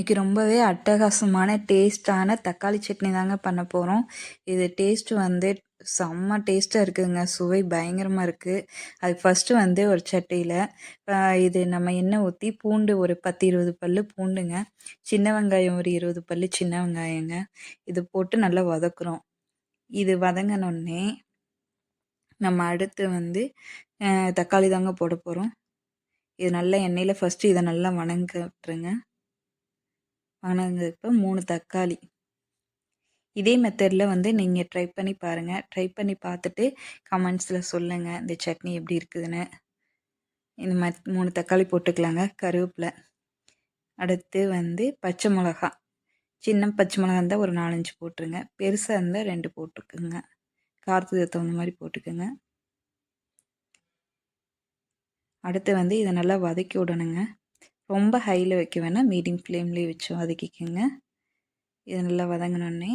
இன்றைக்கி ரொம்பவே அட்டகாசமான டேஸ்ட்டான தக்காளி சட்னி தாங்க பண்ண போகிறோம் இது டேஸ்ட்டு வந்து செம்ம டேஸ்ட்டாக இருக்குதுங்க. சுவை பயங்கரமாக இருக்குது அது ஃபஸ்ட்டு வந்து ஒரு சட்டியில் இது நம்ம எண்ணெய் ஊற்றி பூண்டு ஒரு பத்து இருபது பல் பூண்டுங்க. சின்ன வெங்காயம் ஒரு இருபது பல் சின்ன வெங்காயங்க. இது போட்டு நல்லா வதக்குறோம். இது வதங்கினோடனே நம்ம அடுத்து வந்து தக்காளி தாங்க போட போகிறோம் இது நல்லா எண்ணெயில் ஃபஸ்ட்டு இதை நல்லா வணங்க விட்டுருங்க வணங்கினதுக்கு மூணு தக்காளி. இதே மெத்தடில் வந்து நீங்கள் ட்ரை பண்ணி பாருங்கள் ட்ரை பண்ணி பார்த்துட்டு கமெண்ட்ஸில் சொல்லுங்கள் இந்த சட்னி எப்படி இருக்குதுன்னு. இந்த மாதிரி மூணு தக்காளி போட்டுக்கலாங்க கருவேப்பிலை. அடுத்து வந்து பச்சை மிளகா. சின்ன பச்சை மிளகா இருந்தால் ஒரு நாலஞ்சு போட்டுருங்க. பெருசாக இருந்தால் ரெண்டு போட்டுக்குங்க. காரத்துக்கு தகுந்த மாதிரி போட்டுக்கோங்க. அடுத்து வந்து இதை நல்லா வதக்கி விடணுங்க. ரொம்ப ஹையில் வைக்க வேணாம். மீடியம் ஃப்ளேம்லேயே வச்சு வதக்கிக்கோங்க. இது நல்லா வதங்கினோடனே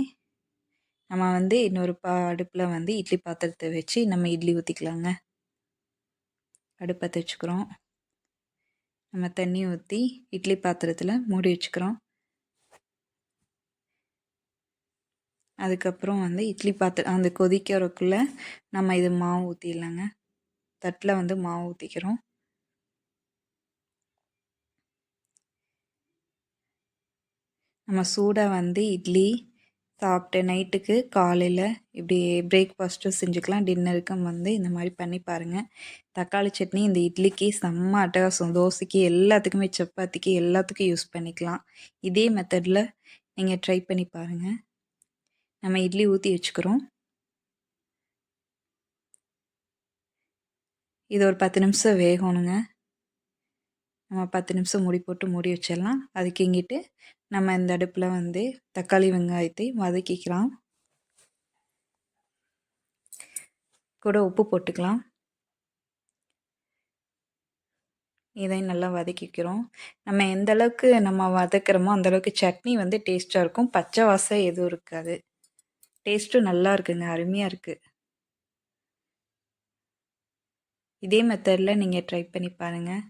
நம்ம வந்து இன்னொரு பா அடுப்பில் வந்து இட்லி பாத்திரத்தை வச்சு நம்ம இட்லி ஊற்றிக்கலாங்க அடுப்பை வச்சுக்கிறோம் நம்ம தண்ணி ஊற்றி இட்லி பாத்திரத்தில் மூடி வச்சுக்கிறோம். அதுக்கப்புறம் வந்து இட்லி பாத்திரம் அந்த கொதிக்கிறக்குள்ளே நம்ம இது மாவு ஊற்றிடலாங்க தட்டில் வந்து மாவு ஊற்றிக்கிறோம் நம்ம சூடாக வந்து இட்லி சாப்பிட்டு நைட்டுக்கு காலையில் இப்படி பிரேக்ஃபாஸ்ட்டும் செஞ்சுக்கலாம் டின்னருக்கும் வந்து இந்த மாதிரி பண்ணி பாருங்கள் தக்காளி சட்னி இந்த இட்லிக்கு செம்ம அட்டகாசம். தோசைக்கு எல்லாத்துக்குமே சப்பாத்திக்கு எல்லாத்துக்கும் யூஸ் பண்ணிக்கலாம். இதே மெத்தடில் நீங்கள் ட்ரை பண்ணி பாருங்கள் நம்ம இட்லி ஊற்றி வச்சுக்கிறோம். இது ஒரு பத்து நிமிஷம் வேகணுங்க. நம்ம பத்து நிமிஷம் மூடி போட்டு மூடி வச்சிடலாம். அதுக்கு இங்கிட்டு நம்ம இந்த அடுப்பில் வந்து தக்காளி வெங்காயத்தை வதக்கிக்கலாம். கூட உப்பு போட்டுக்கலாம். இதை நல்லா வதக்கிக்கிறோம். நம்ம எந்த அளவுக்கு நம்ம வதக்கிறோமோ அந்தளவுக்கு சட்னி வந்து டேஸ்ட்டாக இருக்கும். பச்சை வாசம் எதுவும் இருக்காது. டேஸ்ட்டும் நல்லா இருக்குங்க அருமையாக இருக்குது இதே மெத்தடில் நீங்கள் ட்ரை பண்ணி பாருங்கள்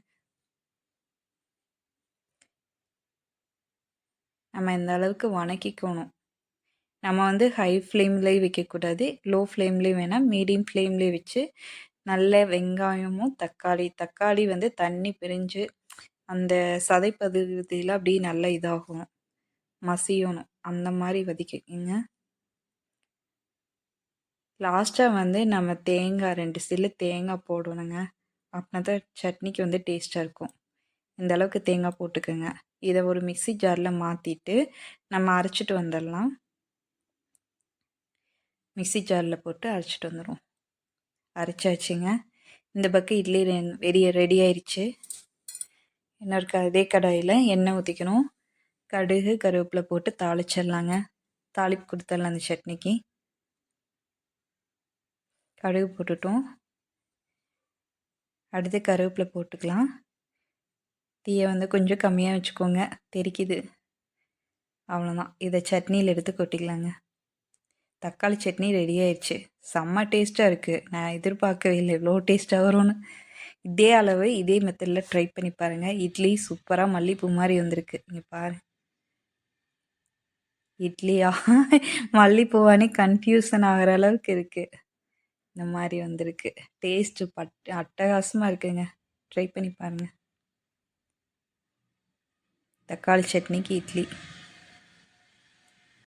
நம்ம இந்த அளவுக்கு வணக்கிக்கணும். நம்ம வந்து ஹை ஃப்ளேம்லேயும் வைக்கக்கூடாது. லோ ஃப்ளேம்லேயும் வேணால் மீடியம் ஃப்ளேம்லேயும் வச்சு நல்ல வெங்காயமும் தக்காளி தக்காளி வந்து தண்ணி பிரிஞ்சு அந்த சதைப்பகுதியில் அப்படியே நல்லா இதாகும். மசியணும். அந்த மாதிரி வதக்கிக்கோங்க. லாஸ்ட்டாக வந்து நம்ம தேங்காய் ரெண்டு சில்லு தேங்காய் போடணுங்க. அப்படின்னா தான் சட்னிக்கு வந்து டேஸ்ட்டாக இருக்கும். இந்த அளவுக்கு தேங்காய் போட்டுக்கோங்க. இதை ஒரு மிக்சி ஜாரில் மாற்றிட்டு நம்ம அரைச்சிட்டு வந்துடலாம் மிக்சி ஜாரில் போட்டு அரைச்சிட்டு வந்துடும் அரைச்சாச்சுங்க. இந்த பக்கம் இட்லி வெடிய ரெடி ஆயிடுச்சு இன்னொரு அதே கடாயில் எண்ணெய் ஊற்றிக்கணும் கடுகு கருவேப்பிலை போட்டு தாளிச்சிடலாங்க தாளிப்பு கொடுத்துடலாம் அந்த சட்னிக்கு. கடுகு போட்டுட்டோம். அடுத்து கருவேப்பிலை போட்டுக்கலாம். தீயை வந்து கொஞ்சம் கம்மியாக வச்சுக்கோங்க. தெரிக்குது. அவ்வளோதான் இதை சட்னியில் எடுத்து கொட்டிக்கலாங்க. தக்காளி சட்னி ரெடி ஆயிடுச்சு செம்ம டேஸ்ட்டாக இருக்குது நான் எதிர்பார்க்கவே இல்லை. இவ்வளோ டேஸ்ட்டாக வரும்னு. இதே அளவு இதே மெத்தடில் ட்ரை பண்ணி பாருங்கள் இட்லி சூப்பராக மல்லிப்பூ மாதிரி வந்திருக்கு. நீங்கள் பாரு. இட்லியா? மல்லிப்பூவானே கன்ஃபியூசன் ஆகிற அளவுக்கு இருக்குது இந்த மாதிரி வந்திருக்கு. டேஸ்ட்டு பட் அட்டகாசமாக இருக்குங்க. ட்ரை பண்ணி பாருங்கள் தக்காளி சட்னிக்கு இட்லி.